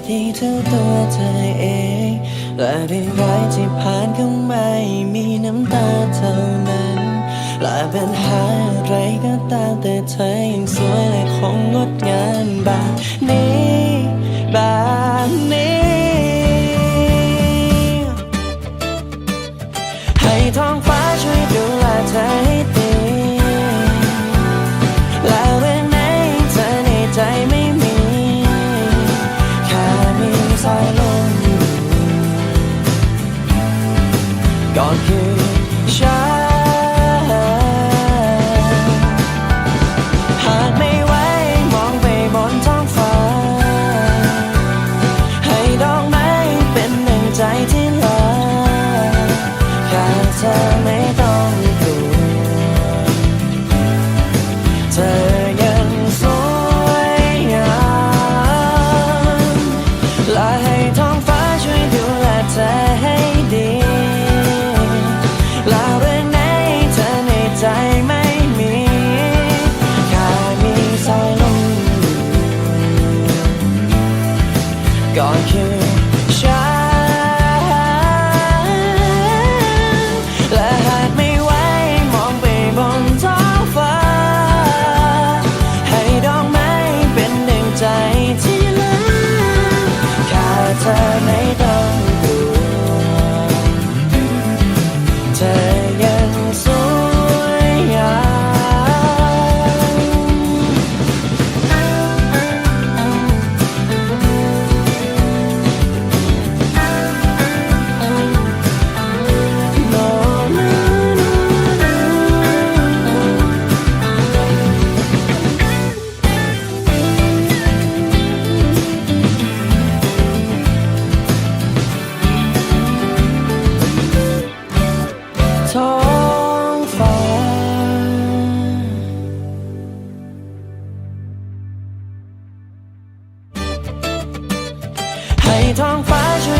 ด้ดีเท่าตัวเธอเอง และเรื่องร้ายที่ผ่านเข้ามามีน้ำตาเท่านั้น และปัญหาอะไรก็ตามแต่เธอยังสวยและคงงดงามแบบนี้แบบนี้ ให้ท้องฟ้าช่วยดูแลเธอให้ดี ก็คื ก็คือฉัน ให้ท้องฟ้าช่วย